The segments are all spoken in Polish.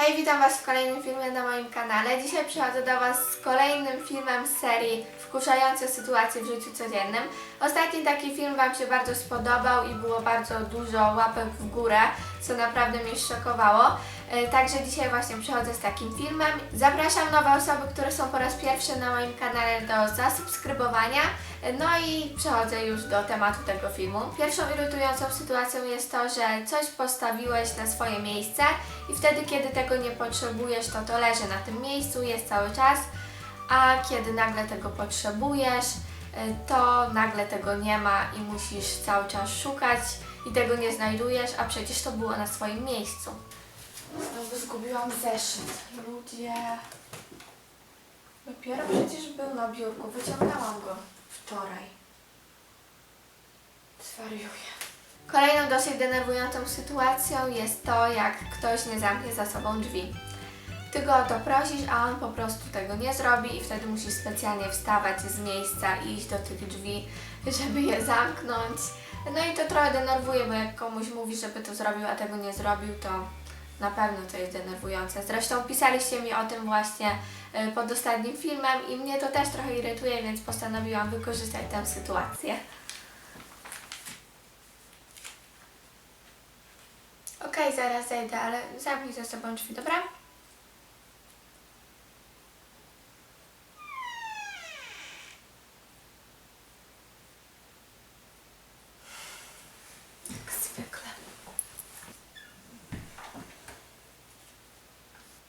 Hej, witam Was w kolejnym filmie na moim kanale. Dzisiaj przychodzę do Was z kolejnym filmem z serii Wkurzające sytuacje w życiu codziennym. Ostatni taki film Wam się bardzo spodobał i było bardzo dużo łapek w górę, co naprawdę mnie szokowało. E, Także dzisiaj właśnie przychodzę z takim filmem. Zapraszam nowe osoby, które są po raz pierwszy na moim kanale do zasubskrybowania. E, No i przechodzę już do tematu tego filmu. Pierwszą irytującą sytuacją jest to, że coś postawiłeś na swoje miejsce i wtedy, kiedy tego nie potrzebujesz, to to leży na tym miejscu, jest cały czas, a kiedy nagle tego potrzebujesz, y, to nagle tego nie ma i musisz cały czas szukać i tego nie znajdujesz, a przecież to było na swoim miejscu. Znowu zgubiłam zeszyt. Ludzie. Dopiero przecież był na biurku. Wyciągałam go wczoraj. Zwariuję. Kolejną dosyć denerwującą sytuacją jest to, jak ktoś nie zamknie za sobą drzwi. Ty go o to prosisz, a on po prostu tego nie zrobi i wtedy musisz specjalnie wstawać z miejsca i iść do tych drzwi, żeby je zamknąć. No i to trochę denerwuje, bo jak komuś mówisz, żeby to zrobił, a tego nie zrobił, to na pewno to jest denerwujące. Zresztą pisaliście mi o tym właśnie y, pod ostatnim filmem i mnie to też trochę irytuje, więc postanowiłam wykorzystać tę sytuację. Okej, zaraz zejdę, ale zamknij za sobą drzwi, dobra?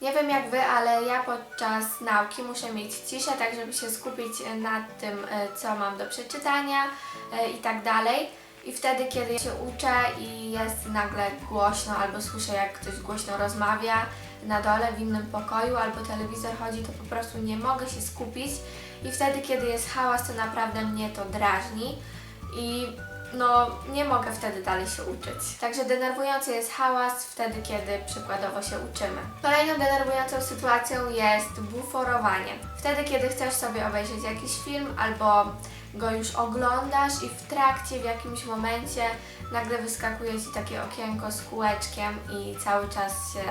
Nie wiem jak wy, ale ja podczas nauki muszę mieć ciszę, tak żeby się skupić nad tym, e, co mam do przeczytania e, i tak dalej. I wtedy, kiedy się uczę i jest nagle głośno, albo słyszę, jak ktoś głośno rozmawia na dole w innym pokoju, albo telewizor chodzi, to po prostu nie mogę się skupić. I wtedy, kiedy jest hałas, to naprawdę mnie to drażni. I no, nie mogę wtedy dalej się uczyć. Także denerwujący jest hałas wtedy, kiedy przykładowo się uczymy. Kolejną denerwującą sytuacją jest buforowanie. Wtedy, kiedy chcesz sobie obejrzeć jakiś film albo go już oglądasz i w trakcie, w jakimś momencie nagle wyskakuje Ci takie okienko z kółeczkiem i cały czas się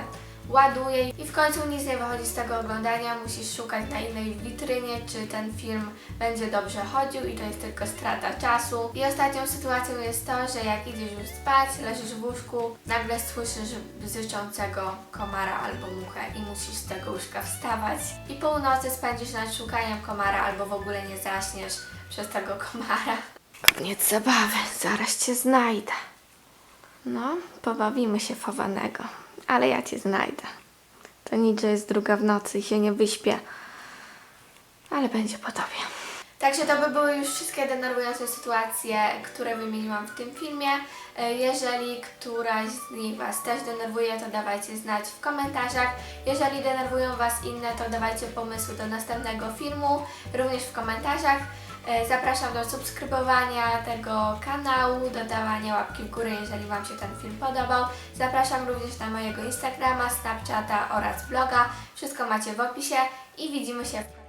ładuje i w końcu nic nie wychodzi z tego oglądania, musisz szukać na innej witrynie, czy ten film będzie dobrze chodził i to jest tylko strata czasu. I ostatnią sytuacją jest to, że jak idziesz już spać, leżysz w łóżku, nagle słyszysz bzyczącego komara albo muchę i musisz z tego łóżka wstawać. I północy spędzisz nad szukaniem komara albo w ogóle nie zaśniesz przez tego komara. Koniec zabawy, zaraz cię znajdę. No, pobawimy się chowanego, ale ja cię znajdę. To nic, że jest druga w nocy i się nie wyśpię, ale będzie po tobie. Także to by były już wszystkie denerwujące sytuacje, które wymieniłam w tym filmie. E, Jeżeli któraś z nich Was też denerwuje, to dawajcie znać w komentarzach. Jeżeli denerwują Was inne, to dawajcie pomysły do następnego filmu, również w komentarzach. E, Zapraszam do subskrybowania tego kanału, dodawania łapki w górę, jeżeli Wam się ten film podobał. Zapraszam również na mojego Instagrama, Snapchata oraz bloga. Wszystko macie w opisie i widzimy się w